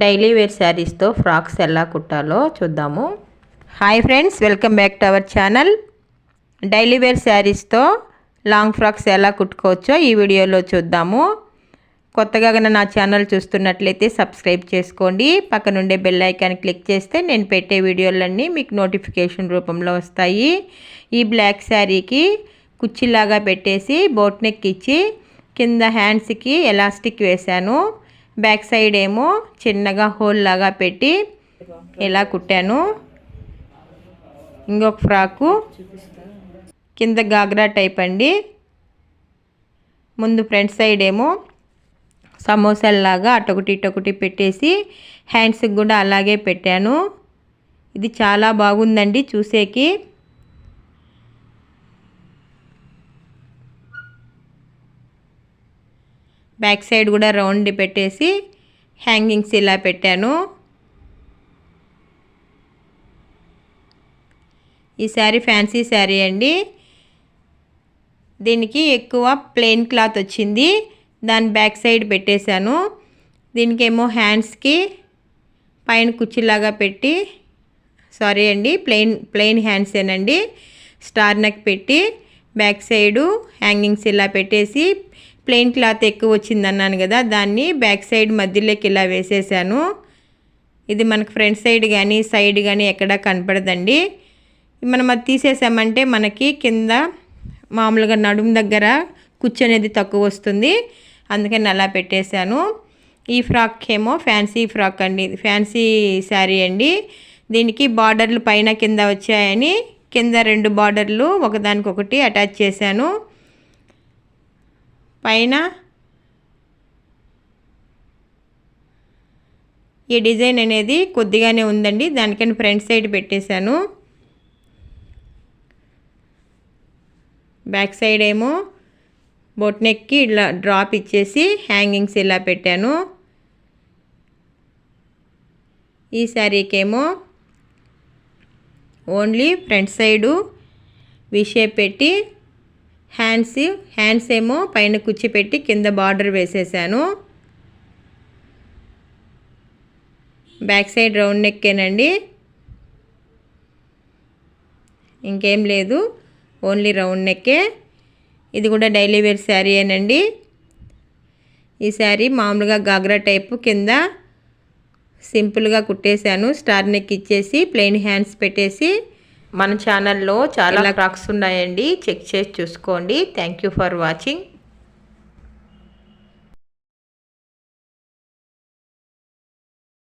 Daily wear శారీస్తో frocks ఎలా కుట్టాలో చూద్దాము. Hi friends welcome back to our channel. Daily wear శారీస్తో long frocks ఎలా కుట్టుకోవచ్చో ఈ వీడియోలో చూద్దాము. కొత్తగా కనుక నా ఛానల్ చూస్తున్నట్లయితే సబ్స్క్రైబ్ చేసుకోండి. పక్కనుండే బెల్ ఐకాన్ క్లిక్ చేస్తే నేను పెట్టే వీడియోలన్నీ మీకు నోటిఫికేషన్ రూపంలో వస్తాయి. ఈ బ్లాక్ శారీకి కుచ్చిలాగా పెట్టేసి బోట్ నెక్ ఇచ్చి కింద హ్యాండ్స్కి ఎలాస్టిక్ వేశాను. బ్యాక్ సైడ్ ఏమో చిన్నగా హోల్ లాగా పెట్టి ఇలా కుట్టాను. ఇంకొక ఫ్రాకు. కింద గాగ్రా టైప్ అండి. ముందు ఫ్రంట్ సైడ్ ఏమో సమోసాల్లాగా అటొకటి ఇటొకటి పెట్టేసి హ్యాండ్స్కి కూడా అలాగే పెట్టాను. ఇది చాలా బాగుందండి చూసేకి. బ్యాక్ సైడ్ కూడా రౌండ్ పెట్టేసి హ్యాంగింగ్స్ ఇలా పెట్టాను. ఈ శారీ ఫ్యాన్సీ శారీ అండి. దీనికి ఎక్కువ ప్లెయిన్ క్లాత్ వచ్చింది. దాని బ్యాక్ సైడ్ పెట్టేశాను. దీనికి ఏమో హ్యాండ్స్కి పైన కుర్చీలాగా పెట్టి సారీ అండి ప్లెయిన్ ప్లెయిన్ హ్యాండ్సేనండి. స్టార్ నెక్ పెట్టి బ్యాక్ సైడు హ్యాంగింగ్స్ ఇలా పెట్టేసి ప్లెయిన్ క్లాత్ ఎక్కువ వచ్చింది అన్నాను కదా దాన్ని బ్యాక్ సైడ్ మధ్యలోకి ఇలా వేసేసాను. ఇది మనకు ఫ్రంట్ సైడ్ కానీ సైడ్ కానీ ఎక్కడా కనపడదండి. మనం అది తీసేసామంటే మనకి కింద మామూలుగా నడుము దగ్గర కుచ్చు అనేది తక్కువ వస్తుంది. అందుకని అలా పెట్టేశాను. ఈ ఫ్రాక్ ఏమో ఫ్యాన్సీ ఫ్రాక్ అండి. ఫ్యాన్సీ శారీ అండి. దీనికి బార్డర్లు పైన కింద వచ్చాయని కింద రెండు బార్డర్లు ఒకదానికొకటి అటాచ్ చేశాను. పైన ఈ డిజైన్ అనేది కొద్దిగానే ఉందండి. దానికని ఫ్రంట్ సైడ్ పెట్టేశాను. బ్యాక్ సైడ్ ఏమో బొట్ నెక్కి ఇలా డ్రాప్ ఇచ్చేసి హ్యాంగింగ్స్ ఇలా పెట్టాను. ఈ శారీకేమో only front side V shape పెట్టి హ్యాండ్స్ హ్యాండ్స్ ఏమో పైన కూర్చిపెట్టి కింద బార్డర్ వేసేసాను. బ్యాక్ సైడ్ రౌండ్ నెక్కేనండి. ఇంకేం లేదు ఓన్లీ రౌండ్ నెక్కే. ఇది కూడా డైలీ వేర్ శారీ అనండి ఈ శారీ మామూలుగా గాగ్రా టైపు కింద సింపుల్గా కుట్టేశాను. స్టార్ నెక్ ఇచ్చేసి ప్లెయిన్ హ్యాండ్స్ పెట్టేసి మన ఛానల్లో చాలా ఫ్రాక్స్ ఉన్నాయండి. చెక్ చేసి చూసుకోండి. Thank you for watching